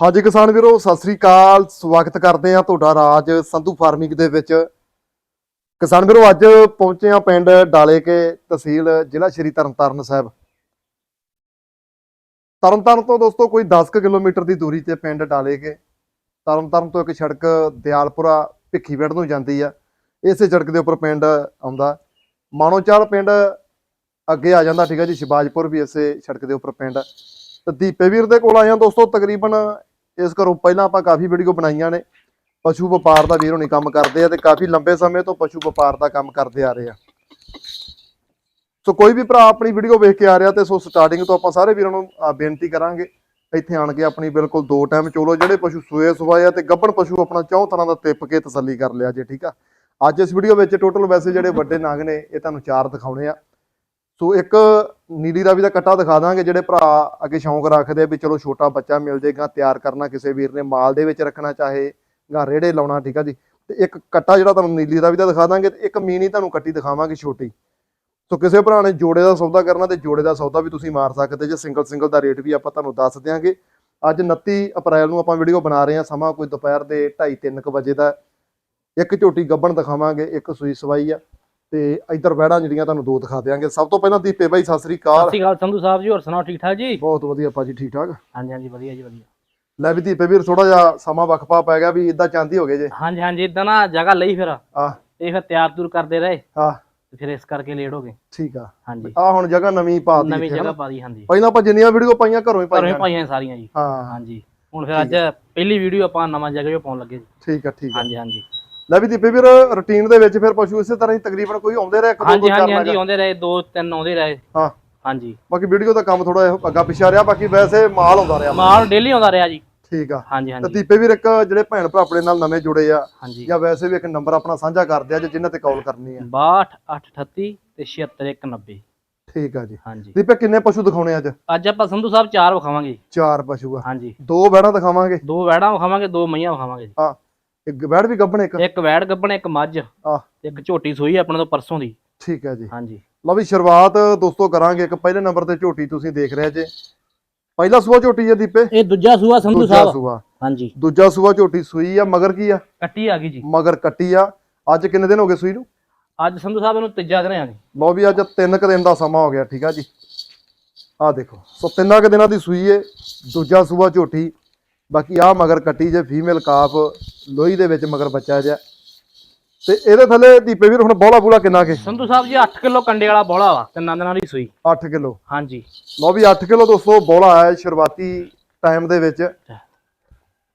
ਹਾਂਜੀ ਕਿਸਾਨ ਵੀਰੋ, ਸਤਿ ਸ੍ਰੀ ਅਕਾਲ। ਸਵਾਗਤ ਕਰਦੇ ਆ ਤੁਹਾਡਾ ਰਾਜ ਸੰਧੂ ਫਾਰਮਿੰਗ ਦੇ ਵਿੱਚ। ਕਿਸਾਨ ਵੀਰੋ, ਅੱਜ ਪਹੁੰਚੇ ਆ ਪਿੰਡ ਡਾਲੇ ਕੇ ਤਹਿਸੀਲ ਜ਼ਿਲ੍ਹਾ ਸ਼੍ਰੀ ਤਰਨਤਾਰਨ ਸਾਹਿਬ। ਤਰਨਤਾਰਨ ਤੋਂ ਦੋਸਤੋ, ਕੋਈ 10 ਕੁ ਕਿਲੋਮੀਟਰ ਦੀ ਦੂਰੀ ਤੇ ਪਿੰਡ ਡਾਲੇ ਕੇ ਤਰਨਤਾਰਨ ਤੋਂ ਇੱਕ ਸੜਕ ਦਿਆਲਪੁਰਾ ਭਿੱਖੀਵਿੰਡ ਨੂੰ ਜਾਂਦੀ ਆ। ਇਸੇ ਸੜਕ ਦੇ ਉੱਪਰ ਪਿੰਡ ਆਉਂਦਾ। ਮਾਣੋਚਾਲ ਪਿੰਡ ਅੱਗੇ ਆ ਜਾਂਦਾ, ਠੀਕ ਹੈ ਜੀ ਸ਼ਿਬਾਜਪੁਰ ਵੀ ਇਸੇ ਸੜਕ ਦੇ ਉੱਪਰ ਪਿੰਡ। ਤੇ ਦੀਪੇ ਵੀਰ ਦੇ ਕੋਲ ਆਇਆ ਦੋਸਤੋ, ਤਕਰੀਬਨ ਇਸ ਘਰੋਂ ਪਹਿਲਾਂ ਆਪਾਂ ਕਾਫੀ ਵੀਡੀਓ ਬਣਾਈਆਂ ਨੇ। ਪਸ਼ੂ ਵਪਾਰ ਦਾ ਵੀਰ ਹੋਣੀ ਕੰਮ ਕਰਦੇ ਆ ਤੇ ਕਾਫੀ ਲੰਬੇ ਸਮੇਂ ਤੋਂ ਪਸ਼ੂ ਵਪਾਰ ਦਾ ਕੰਮ ਕਰਦੇ ਆ ਰਹੇ ਆ। ਸੋ ਕੋਈ ਵੀ ਭਰਾ ਆਪਣੀ ਵੀਡੀਓ ਵੇਖ ਕੇ ਆ ਰਿਹਾ ਤੇ ਸੋ ਸਟਾਰਟਿੰਗ ਤੋਂ ਆਪਾਂ ਸਾਰੇ ਵੀਰਾਂ ਨੂੰ ਬੇਨਤੀ ਕਰਾਂਗੇ, ਇੱਥੇ ਆਣ ਕੇ ਆਪਣੀ ਬਿਲਕੁਲ ਦੋ ਟਾਈਮ ਚੋਲੋ, ਜਿਹੜੇ ਪਸ਼ੂ ਸੂਏ ਸੁਵਾਏ ਆ ਤੇ ਗੱਭਣ ਪਸ਼ੂ ਆਪਣਾ ਚੌਂ ਤਰ੍ਹਾਂ ਦਾ ਤਿੱਪ ਕੇ ਤਸੱਲੀ ਕਰ ਲਿਆ ਜੇ, ਠੀਕ ਆ? ਅੱਜ ਇਸ ਵੀਡੀਓ ਵਿੱਚ ਟੋਟਲ ਵੈਸੇ ਜਿਹੜੇ ਵੱਡੇ ਨਾਗ ਨੇ, ਇਹ ਤੁਹਾਨੂੰ ਚਾਰ ਦਿਖਾਉਣੇ ਆ। ਸੋ ਇੱਕ ਨੀਲੀ ਰਾਵੀ ਦਾ ਕੱਟਾ ਦਿਖਾ ਦਾਂਗੇ, ਜਿਹੜੇ ਭਰਾ ਅੱਗੇ ਸ਼ੌਂਕ ਰੱਖਦੇ ਵੀ ਚਲੋ ਛੋਟਾ ਬੱਚਾ ਮਿਲ ਜਾਏਗਾ ਤਿਆਰ ਕਰਨਾ ਕਿਸੇ ਵੀਰ ਨੇ, ਮਾਲ ਦੇ ਵਿੱਚ ਰੱਖਣਾ ਚਾਹੇ ਜਾਂ ਰੇੜੇ ਲਾਉਣਾ, ਠੀਕ ਆ ਜੀ। ਤੇ ਇੱਕ ਕੱਟਾ ਜਿਹੜਾ ਤੁਹਾਨੂੰ ਨੀਲੀ ਰਾਵੀ ਦਾ ਦਿਖਾ ਦਾਂਗੇ ਤੇ ਇੱਕ ਮੀਨੀ ਤੁਹਾਨੂੰ ਕੱਟੀ ਦਿਖਾਵਾਂਗੇ ਛੋਟੀ। ਸੋ ਕਿਸੇ ਭਰਾ ਨੇ ਜੋੜੇ ਦਾ ਸੌਦਾ ਕਰਨਾ ਤੇ ਜੋੜੇ ਦਾ ਸੌਦਾ ਵੀ ਤੁਸੀਂ ਮਾਰ ਸਕਦੇ ਜੇ ਸਿੰਗਲ ਸਿੰਗਲ ਦਾ ਰੇਟ ਵੀ ਆਪਾਂ ਤੁਹਾਨੂੰ ਦੱਸ ਦਿਆਂਗੇ। ਅੱਜ 29 ਅਪ੍ਰੈਲ ਨੂੰ ਆਪਾਂ ਵੀਡੀਓ ਬਣਾ ਰਹੇ ਹਾਂ, ਸਮਾਂ ਕੋਈ ਦੁਪਹਿਰ ਦੇ 2:30 3 ਵਜੇ ਦਾ। ਇੱਕ ਝੋਟੀ ਗੱਬਣ ਦਿਖਾਵਾਂਗੇ, ਇੱਕ ਸੂਈ ਸਵਾਈ ਆ। ਤੇ ਇੱਧਰ ਵਹਿੜਾਂ ਜਿਹੜੀਆਂ ਤੁਹਾਨੂੰ ਦੋ ਦਿਖਾ ਦਿਆਂਗੇ। ਸਭ ਤੋਂ ਪਹਿਲਾਂ ਦੀਪੇ ਬਾਈ ਸਤਿ ਸ੍ਰੀ ਸਤਿ ਅਕਾਲ ਸ਼੍ਰੀ ਅਕਾਲ ਸੰਧੂ ਸਾਹਿਬ ਜੀ ਹੋਰ ਸੁਣਾਓ ਠੀਕ ਠਾਕ ਜੀ? ਬਹੁਤ ਵਧੀਆ ਭਾਜੀ ਠੀਕ ਠਾਕ? ਹਾਂਜੀ ਹਾਂਜੀ ਵਧੀਆ ਜੀ ਵਧੀਆ। ਲੈ ਵੀ ਦੀਪੇ ਵੀਰ ਥੋੜਾ ਜਿਹਾ ਸਮਾਂ ਵਕਫਾ ਪੈ ਗਿਆ ਵੀ ਇਦਾਂ ਚਾਂਦੀ ਹੋ ਗਏ ਜੇ। ਹਾਂਜੀ ਹਾਂਜੀ ਇਦਾਂ ਨਾ ਜਗ੍ਹਾ ਲਈ ਫਿਰ। ਆ ਇਹ ਫਿਰ ਤਿਆਰ ਤੁਰ ਕਰਦੇ ਰਹੇ। ਤੇ ਫਿਰ ਇਸ ਕਰਕੇ ਲੇਟ ਹੋ ਗਏ। ਠੀਕ ਆ। ਹਾਂਜੀ। ਆ ਹੁਣ ਜਗ੍ਹਾ ਨਵੀਂ ਪਾ ਦਿੱਤੀ ਨਵੀਂ ਜਗ੍ਹਾ? ਪਾ ਦੀ ਹਾਂਜੀ। ਪਹਿਲਾਂ ਆਪਾਂ ਜਿੰਨੀਆਂ ਵੀਡੀਓ ਪਾਈਆਂ ਘਰੋਂ ਹੀ ਘਰੋਂ ਹੀ ਪਾਈਆਂ। ਪਾਈਆਂ ਸਾਰੀਆਂ ਜੀ। ਹਾਂ। ਹਾਂਜੀ। ਹੁਣ ਫਿਰ ਅੱਜ ਪਹਿਲੀ ਵੀਡੀਓ ਆਪਾਂ ਨਵਾਂ ਜਗ੍ਹਾ 'ਤੇ ਪਾਉਣ ਲੱਗੇ ਜੀ। ਠੀਕ ਆ ਠੀਕ ਆ। ਹਾਂਜੀ ਹਾਂਜੀ। ਲੈ ਵੀ ਦੀਪੇ ਵੀਰ ਰੁਟੀਨ ਦੇ ਵਿੱਚ ਫਿਰ ਪਸ਼ੂ ਇਸੇ ਤਰ੍ਹਾਂ ਹੀ ਤਕਰੀਬਨ ਕੋਈ ਆਉਂਦੇ ਰਹੇ ਇੱਕ ਦੋ ਹਾਂਜੀ ਚਾਰ ਹਾਂਜੀ ਆਉਂਦੇ ਰਹੇ ਦੋ ਤਿੰਨ ਆਉਂਦੇ ਰਹੇ। ਹਾਂ। ਹਾਂਜੀ। ਬਾਕੀ ਵੀਡੀਓ ਦਾ ਕੰਮ ਥੋੜਾ ਅੱਗਾ ਪਿਛਾ ਰਿਹਾ ਬਾਕੀ ਵੈਸੇ ਮਾਲ ਆਉਂਦਾ ਰਿਹਾ। ਮਾਲ ਡੇਲੀ ਆਉਂਦਾ ਰਿਹਾ ਜੀ। ਠੀਕ ਆ। ਹਾਂਜੀ ਹਾਂਜੀ। ਦੀਪੇ ਵੀਰ ਇੱਕ ਜਿਹੜੇ ਭੈਣ ਭਰਾ ਆਪਣੇ ਨਾਲ ਨਵੇਂ ਜੁੜੇ ਆ ਹਾਂਜੀ। ਜਾਂ ਵੈਸੇ ਵੀ ਇੱਕ ਨੰਬਰ ਆਪਣਾ ਸਾਂਝਾ ਕਰਦੇ ਆ ਜੇ ਜਿਨ੍ਹਾਂ ਤੇ ਕਾਲ ਕਰਨੀ ਆ। 62 838 ਤੇ 76190 ਠੀਕ ਆ ਜੀ। ਹਾਂਜੀ। ਦੀਪੇ ਕਿੰਨੇ ਪਸ਼ੂ ਦਿਖਾਉਣੇ ਅੱਜ? ਅੱਜ ਆਪਾਂ ਸੰਧੂ ਸਾਹਿਬ ਚਾਰ ਵਿਖਾਵਾਂਗੇ। ਚਾਰ ਪਸ਼ੂ ਆ। ਹਾਂਜੀ। ਦੋ ਬੈੜਾਂ ਦਿਖਾਵਾਂਗੇ? ਦੋ ਵੈੜਾਂ ਵਿਖਾਵਾਂਗੇ ਦੋ ਮਈਆਂ ਵਿਖਾਵਾਂਗੇ ਜੀ। ਹਾਂ। ਇੱਕ ਬੈੜ ਵੀ ਗੱਭਣ ਇੱਕ? ਇੱਕ ਵੈੜ ਗੱਬਣ ਇੱਕ ਮੱਝ। ਆ ਤੇ ਇੱਕ ਝੋਟੀ ਸੂਈ ਆਪਣੇ ਤੋਂ ਪਰਸੋਂ ਦੀ। ਠੀਕ ਹੈ ਜੀ। ਹਾਂਜੀ। ਲਓ ਵੀ ਸ਼ੁਰੂਆਤ ਦੋਸਤੋ ਕਰਾਂਗੇ ਇੱਕ ਪਹਿਲੇ ਨੰਬਰ ਤੇ ਝੋਟੀ ਤੁਸੀਂ ਦੇਖ ਰਹੇ ਜੇ। ਪਹਿਲਾ ਸੂਆ ਝੋਟੀ ਹੈ ਦੀਪੇ? ਇਹ ਦੂਜਾ ਸੂਆ ਸੰਧੂ ਦੂਜਾ ਸਾਹਿਬ। ਸੂਆ। ਹਾਂਜੀ। ਦੂਜਾ ਸੂਆ ਝੋਟੀ ਸੂਈ ਆ ਮਗਰ ਕੀ ਆ? ਕੱਟੀ ਆ ਗਈ ਜੀ। ਮਗਰ ਕੱਟੀ ਆ। ਅੱਜ ਕਿੰਨੇ ਦਿਨ ਹੋ ਗਏ ਸੂਈ ਨੂੰ? ਅੱਜ ਸੰਧੂ ਸਾਹਿਬ ਇਹਨੂੰ ਤੀਜਾ ਦਿਨ ਆ ਜੀ। ਲਓ ਵੀ ਅੱਜ ਤਿੰਨ ਕੁ ਦਿਨ ਦਾ ਸਮਾਂ ਹੋ ਗਿਆ ਠੀਕ ਆ ਜੀ। ਆ ਦੇਖੋ ਸੋ ਤਿੰਨਾਂ ਕੁ ਦਿਨਾਂ ਦੀ ਸੂਈ ਏ ਦੂਜਾ ਸੂਆ ਝੋਟੀ। ਬਾਕੀ ਆ ਮਗਰ ਕੱਟੀ ਜੇ ਫੀਮੇਲ ਕਾਫ ਲੋਹੀ ਦੇ ਵਿੱਚ ਮਗਰ ਬੱਚਾ ਜਿਹਾ। ਤੇ ਇਹਦੇ ਥੱਲੇ ਦੀਪੇ ਵੀਰ ਹੁਣ ਬੋਲਾ ਬੂਲਾ ਕਿੰਨਾ ਕੇ? ਸੰਧੂ ਸਾਹਿਬ ਜੀ 8 ਕਿਲੋ ਕੰਡੇ ਵਾਲਾ ਬੋਲਾ ਵਾ ਤਿੰਨਾਂ ਦਿਨਾਂ ਦੀ ਸੂਈ। 8 ਕਿਲੋ। ਹਾਂਜੀ। ਲਓ ਵੀ 8 ਕਿਲੋ ਦੋਸਤੋ ਬੋਲਾ ਆਇਆ ਸ਼ੁਰੂਆਤੀ ਟਾਈਮ ਦੇ ਵਿੱਚ।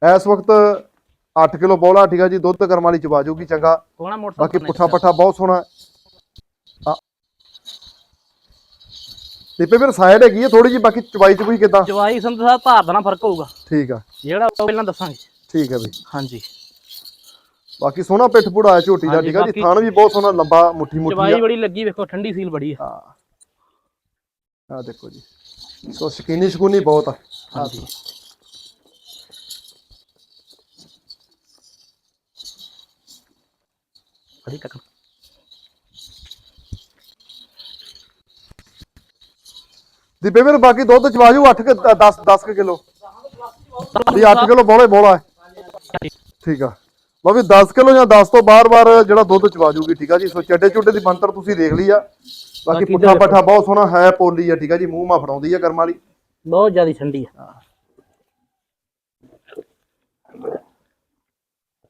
ਇਸ ਵਕਤ 8 ਕਿਲੋ ਬੋਲਾ ਠੀਕ ਆ ਜੀ ਦੁੱਧ ਕਰਮ ਵਾਲੀ ਚਵਾ ਜੂਗੀ ਚੰਗਾ। ਬਾਕੀ ਪੁੱਠਾ ਪੱਠਾ ਬਹੁਤ ਸੋਹਣਾ। ਦੀਪੇ ਵੀਰ ਸਾਈਡ ਹੈਗੀ ਹੈ ਥੋੜੀ ਜੀ ਬਾਕੀ ਚਵਾਈ ਚੁਈ ਕਿਦਾਂ? ਚਵਾਈ ਸੰਧੂ ਸਾਹਿਬ ਧਾਰ ਦਾ ਨਾ ਫ਼ਰਕ ਹੋਊਗਾ। ਠੀਕ ਆ। ਜਿਹੜਾ ਉਹ ਪਹਿਲਾਂ ਦੱਸਾਂਗੇ। ਠੀਕ ਹੈ ਬਈ। ਹਾਂਜੀ। ਬਾਕੀ ਸੋਹਣਾ ਪਿੱਠ ਪੁੜਾ ਹੈ ਝੋਟੀ ਦਾ ਠੀਕ ਆ ਜੀ? ਥਣ ਵੀ ਬਹੁਤ ਸੋਹਣਾ ਲੰਬਾ ਮੁੱਠੀ ਮੁੱਠੀ ਚਵਾਈ ਆ। ਬੜੀ ਲੱਗੀ ਵੇਖੋ ਠੰਡੀ ਸੀਲ ਬੜੀ ਆ। ਹਾਂ। ਆ ਦੇਖੋ ਜੀ। ਸੋ ਸਕੀਨੀ ਸਕੂਨੀ ਬਹੁਤ ਆ। ਹਾਂਜੀ। ਬੜੀ ਤੱਕ ਦੀਪੇ ਵੀਰ ਬਾਕੀ ਦੁੱਧ ਚਵਾ ਜੂ 8 ਕਿ 10 10 ਕਿਲੋ। ਵੀ 8 ਕਿਲੋ ਬੋਲੇ ਬੋਲਾ ਹੈ। ਠੀਕ ਆ। ਲਓ ਵੀ 10 ਕਿਲੋ ਜਾਂ 10 ਤੋਂ ਬਾਰ-ਬਾਰ ਜਿਹੜਾ ਦੁੱਧ ਚਵਾ ਜੂਗੀ ਠੀਕ ਆ ਜੀ? ਸੋ ਚੱਡੇ ਚੁੱਡੇ ਦੀ ਬੰਤਰ ਤੁਸੀਂ ਦੇਖ ਲਈ ਆ। ਬਾਕੀ ਪੁੱਠਾ ਪੱਠਾ ਬਹੁਤ ਸੋਹਣਾ ਹੈ ਪੋਲੀ ਆ ਠੀਕ ਆ ਜੀ? ਮੂੰਹ ਮਾ ਫੜਾਉਂਦੀ ਆ ਕਰਮ ਵਾਲੀ। ਬਹੁਤ ਜ਼ਿਆਦਾ ਠੰਡੀ ਆ।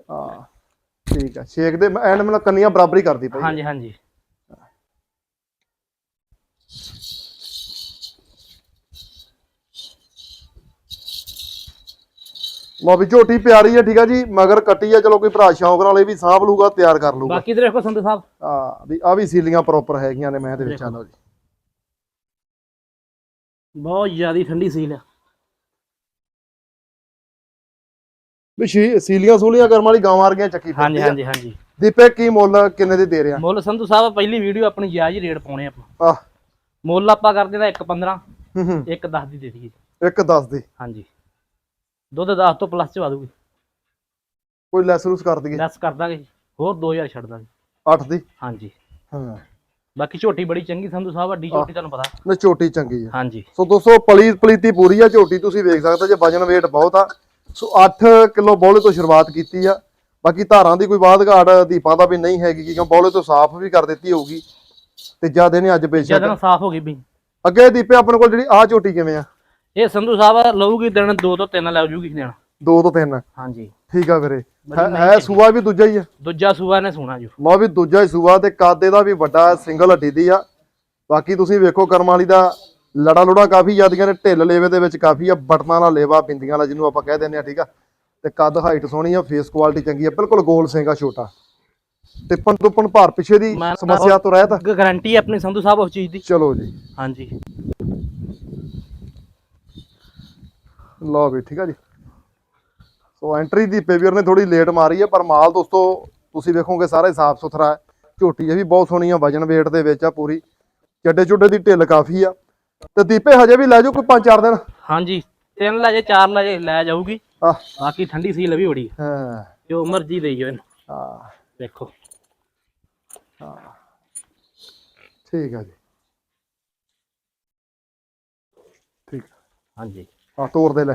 ਹਾਂ। ਠੀਕ ਆ। ਛੇਕ ਦੇ ਐਂਡ ਮਤਲਬ ਕੰਨੀਆਂ ਬਰਾਬਰੀ ਕਰਦੀ ਪਈ। ਹਾਂਜੀ ਹਾਂਜੀ। ਵੀ ਝੋਟੀ ਪਿਆਰੀ ਆ ਠੀਕ ਆ ਜੀ ਮਗਰ ਕੱਟੀ ਆ ਚਲੋ ਕੋਈ ਭਰਾ ਸ਼ੌਂਕ ਨਾਲ ਇਹ ਵੀ ਸਾਂਭ ਲੂਗਾ ਤਿਆਰ ਕਰ ਲੂਗਾ। ਬਾਕੀ ਤੇ ਦੇਖੋ ਸੰਧੂ ਸਾਹਿਬ। ਆ ਵੀ ਆ ਵੀ ਸੀਲੀਆਂ ਪ੍ਰੋਪਰ ਹੈਗੀਆਂ ਨੇ ਮੈਂ ਦੇ ਵਿੱਚ ਆ ਲਓ ਜੀ। ਬਹੁਤ ਜ਼ਿਆਦਾ ਠੰਡੀ ਸੀਲ ਆ। ਵੀ ਸ਼ੀ- ਸੀਲੀਆਂ ਸੂਲੀਆਂ ਕਰਮ ਵਾਲੀ ਗਾਂ ਮਾਰ ਗਿਆ ਚੱਕੀ ਹਾਂਜੀ। ਹਾਂਜੀ ਹਾਂਜੀ। ਦੀਪੇ ਕੀ ਮੁੱਲ ਕਿੰਨੇ ਦੇ ਦੇ ਰਿਆ ਮੁੱਲ ਸੰਧੂ ਸਾਹਿਬ ਪਹਿਲੀ ਵੀਡੀਓ ਆਪਣੀ ਜਾਇਜ਼ ਰੇਟ ਪਾਉਣੇ ਆਪਾਂ। ਆ ਮੁੱਲ ਆਪਾਂ ਕਰਦੇ ਦਾ 1.15 ਹੂੰ ਹੂੰ। 1.10 ਦੀ ਦੇ ਦਈਏ। ਇੱਕ ਦੱਸ ਦੇ। ਹਾਂਜੀ। ਦੁੱਧ 10 ਤੋਂ ਪਲੱਸ ਚ ਵਾ ਦੂਗੀ ਕੋਈ ਲੈਸ ਲੂਸ ਕਰ ਦਈਏ। ਲੈਸ ਕਰ ਦਾਂਗੇ ਜੀ। ਹੋਰ 2000 ਛੱਡ ਦਾਂਗੇ। 8 ਦੀ? ਹਾਂਜੀ। ਹਾਂ। ਬਾਕੀ ਝੋਟੀ ਬੜੀ ਚੰਗੀ ਸੰਧੂ ਸਾਹਿਬ ਵੱਡੀ ਝੋਟੀ ਤੁਹਾਨੂੰ ਪਤਾ। ਨਾ ਝੋਟੀ ਚੰਗੀ ਆ। ਹਾਂਜੀ। ਸੋ ਦੋਸਤੋ ਪਲੀ ਪਲੀਤੀ ਪੂਰੀ ਆ ਝੋਟੀ ਤੁਸੀਂ ਵੇਖ ਸਕਦੇ ਜੇ ਵਜਨ weight ਬਹੁਤ ਆ। ਸੋ 8 ਕਿਲੋ ਬੌਲੇ ਤੋਂ ਸ਼ੁਰੂਆਤ ਕੀਤੀ ਆ। ਬਾਕੀ ਧਾਰਾਂ ਦੀ ਕੋਈ ਬਾਦ ਘਾਟ ਦੀਪਾਂ ਦਾ ਵੀ ਨਹੀਂ ਹੈਗੀ ਕਿਉਂਕਿ ਬੌਲੇ ਤੋਂ ਸਾਫ਼ ਵੀ ਕਰ ਦਿੱਤੀ ਹੋਊਗੀ। ਤੇ ਜ਼ਿਆਦਾ ਨੇ ਅੱਜ ਜਦ ਬੇਸ਼ੱਕ ਨਾਲ ਸਾਫ਼ ਹੋ ਗਈ ਵੀ ਅੱਗੇ ਦੀਪੇ ਆਪਣੇ ਕੋਲ ਜਿਹੜੀ ਆਹ ਝੋਟੀ ਕਿਵੇਂ ਆ? ਇਹ ਸੰਧੂ ਸਾਹਿਬ ਲਊਗੀ ਦਿਨ ਦੋ ਤੋਂ ਤਿੰਨ ਲੈ ਜੂਗੀ ਦਿਨ ਦੋ ਤੋਂ ਤਿੰਨ। ਹਾਂਜੀ। ਠੀਕ ਆ ਵੀਰੇ। ਬੜੀ ਹੈ- ਮਹਿੰਗੀ ਹੈ ਸੂਆ ਵੀ ਦੂਜਾ ਹੀ ਆ। ਦੂਜਾ ਸੂਆ ਨੇ ਸੋਣਾ ਜੂ। ਲਓ ਵੀ ਦੂਜਾ ਹੀ ਸੂਆ ਤੇ ਕਾਦੇ ਦਾ ਵੀ ਵੱਡਾ ਸਿੰਗਲ ਹੱਡੀ ਦੀ ਆ। ਬਾਕੀ ਤੁਸੀਂ ਵੇਖੋ ਕਰਮ ਵਾਲੀ ਦਾ ਲੜਾ ਲੁੜਾ ਕਾਫੀ ਜ਼ਿਆਦੀਆਂ ਨੇ ਢਿੱਲ ਲੇਵੇ ਦੇ ਵਿੱਚ ਕਾਫੀ ਆ ਬਟਨਾਂ ਵਾਲਾ ਲੇਵਾ ਬਿੰਦੀਆਂ ਵਾਲਾ ਜਿਹਨੂੰ ਆਪਾਂ ਕਹਿ ਦਿੰਦੇ ਆ ਠੀਕ ਆ। ਤੇ ਕੱਦ ਹਾਈਟ ਸੋਹਣੀ ਆ ਫੇਸ ਕੁਆਲਿਟੀ ਚੰਗੀ ਆ ਬਿਲਕੁਲ ਗੋਲ ਸਿੰਗਾ ਛੋਟਾ। ਟਿੱਪਣ ਟੁੱਪਣ ਭਾਰ ਪਿੱਛੇ ਦੀ ਮੈਂ- ਸਮੱਸਿਆ ਤੋਂ ਰਹਿਤ ਗਾਰੰਟੀ ਆਪਣੀ ਸੰਧੂ ਸਾਹਿਬ ਉਸ ਚੀਜ਼ ਦੀ। ਚਲੋ ਜੀ। ਹਾਂਜੀ। ਲਓ ਵੀ ਠੀਕ ਆ ਜੀ। ਸੋ ਐਂਟਰੀ ਦੀ ਪੇਵੀਅਰ ਨੇ ਥੋੜੀ ਲੇਟ ਮਾਰੀ ਹੈ ਪਰ ਮਾਲ ਦੋਸਤੋ ਤੁਸੀਂ ਵੇਖੋਗੇ ਸਾਰਾ ਹੀ ਸਾਫ਼ ਸੁਥਰਾ ਹੈ। ਝੋਟੀ ਇਹ ਵੀ ਬਹੁਤ ਸੋਹਣੀ ਆ ਵਜਨ weight ਦੇ ਵਿੱਚ ਆ ਪੂਰੀ। ਚੱਡੇ ਚੁੱਡੇ ਦੀ ਢਿੱਲ ਕਾਫੀ ਆ। ਤੇ ਦੀਪੇ ਹਜੇ ਵੀ ਲੈ ਜਾਓ ਕੋਈ 5-4 ਦਿਨ? ਹਾਂਜੀ ਤਿੰਨ ਲੈ ਜੇ ਚਾਰ ਲੈ ਜੇ ਲੈ ਜਾਊਗੀ। ਆ ਬਾਕੀ ਠੰਡੀ ਸੀਲ ਵੀ ਬੜੀ। ਹੈ। ਹਾਂ ਜੋ ਮਰਜ਼ੀ ਦੇਈਓ ਇਹਨੂੰ। ਹਾਂ। ਦੇਖੋ। ਠੀਕ ਆ ਜੀ। ਠੀਕ। ਹਾਂਜੀ। ਆ ਤੋਰ ਦੇ ਲੈ।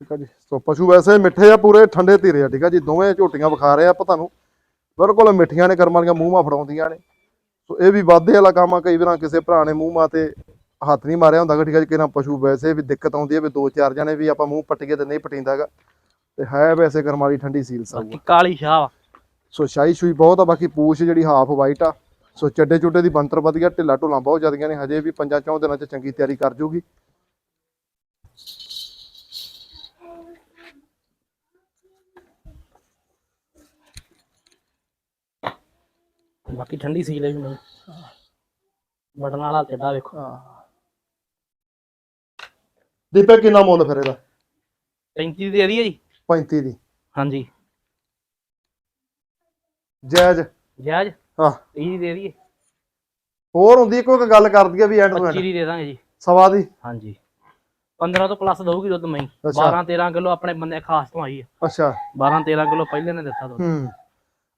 ਠੀਕ ਆ ਜੀ। ਸੋ ਪਸ਼ੂ ਵੈਸੇ ਮਿੱਠੇ ਆ ਪੂਰੇ ਠੰਡੇ ਧੀਰੇ ਆ ਠੀਕ ਆ ਜੀ। ਦੋਵੇਂ ਝੋਟੀਆਂ ਵਿਖਾ ਰਹੇ ਆ ਆਪਾਂ ਤੁਹਾਨੂੰ। ਬਿਲਕੁਲ ਮਿੱਠੀਆਂ ਨੇ ਕਰਮ ਵਾਲੀਆਂ ਮੂੰਹ ਮਾ ਫੜਾਉਂਦੀਆਂ ਨੇ। ਸੋ ਇਹ ਵੀ ਵਾਧੇ ਵਾਲਾ ਕੰਮ ਆ ਕਈ ਵਾਰਾਂ ਕਿਸੇ ਭਰਾ ਨੇ ਮੂੰਹ ਮਾ ਤੇ ਹੱਥ ਨਹੀਂ ਮਾਰਿਆ ਹੁੰਦਾ ਗਾ, ਠੀਕ ਆ ਜੀ। ਕਿਹਨਾਂ ਪਸ਼ੂ ਵੈਸੇ ਵੀ ਦਿੱਕਤ ਆਉਂਦੀ ਹੈ ਵੀ ਦੋ ਚਾਰ ਜਣੇ ਵੀ ਆਪਾਂ ਮੂੰਹ ਪੱਟੀਏ ਤੇ ਨਹੀਂ ਪਟੀਂਦਾਗਾ ਤੇ ਹੈ ਵੈਸੇ ਕਰਮ ਵਾਲੀ ਠੰਡੀ ਸੀਲ ਸਾਊ ਕਾਲੀ ਸ਼ਾਹ ਵਾ। ਸੋ ਸ਼ਾਹੀ ਸ਼ੂਈ ਬਹੁਤ ਆ ਬਾਕੀ ਪੂਛ ਜਿਹੜੀ ਹਾਫ ਵਾਈਟ ਆ ਸੋ ਚੱਡੇ ਚੁੱਡੇ ਦੀ ਬੰਤਰ ਵਧੀਆ ਢਿੱਲਾ ਢੁੱਲਾਂ ਬਹੁਤ ਜ਼ਿਆਦੀਆਂ ਨੇ ਹਜੇ ਵੀ ਪੰਜਾਂ ਚੌਂ ਦਿਨਾਂ ਚ ਚੰਗੀ ਤਿਆਰੀ ਕਰ ਜੂਗੀ। ਬਾਕੀ ਠੰਡੀ ਹੈ ਵੀ ਨਹੀਂ ਬਟਨ ਵਾਲਾ ਟੇਡਾ ਵੇਖੋ। ਦੀਪੇ ਕਿੰਨਾ ਮੁੱਲ ਫਿਰ ਇਹਦਾ? 35 ਦੀ ਦੇ ਦਈਏ ਜੀ। 35 ਦੀ। ਹਾਂਜੀ। ਜਾਇਜ਼। ਜਾਇਜ਼। ਹਾਂ। 30 ਦੀ ਦੇ ਦਈਏ। ਹੋਰ ਹੁੰਦੀ ਕੋਈ ਗੱਲ ਕਰਦੀ ਆ ਵੀ ਐਂਡ 25 ਤੋਂ ਦੀ ਦੇ ਦਾਂਗੇ ਜੀ। ਸਵਾ ਦੀ। ਹਾਂਜੀ। 15 ਤੋਂ ਪਲੱਸ ਦਊਗੀ ਦੁੱਧ ਮਈ ਅੱਛਾ। 12 13 ਕਿਲੋ ਆਪਣੇ ਬੰਦੇ ਖਾਸ ਤੋਂ ਆਈ ਹੈ ਅੱਛਾ। 12 13 ਕਿਲੋ ਪਹਿਲੇ ਨੇ ਦਿੱਤਾ ਦੁੱਧ। ਹੂੰ।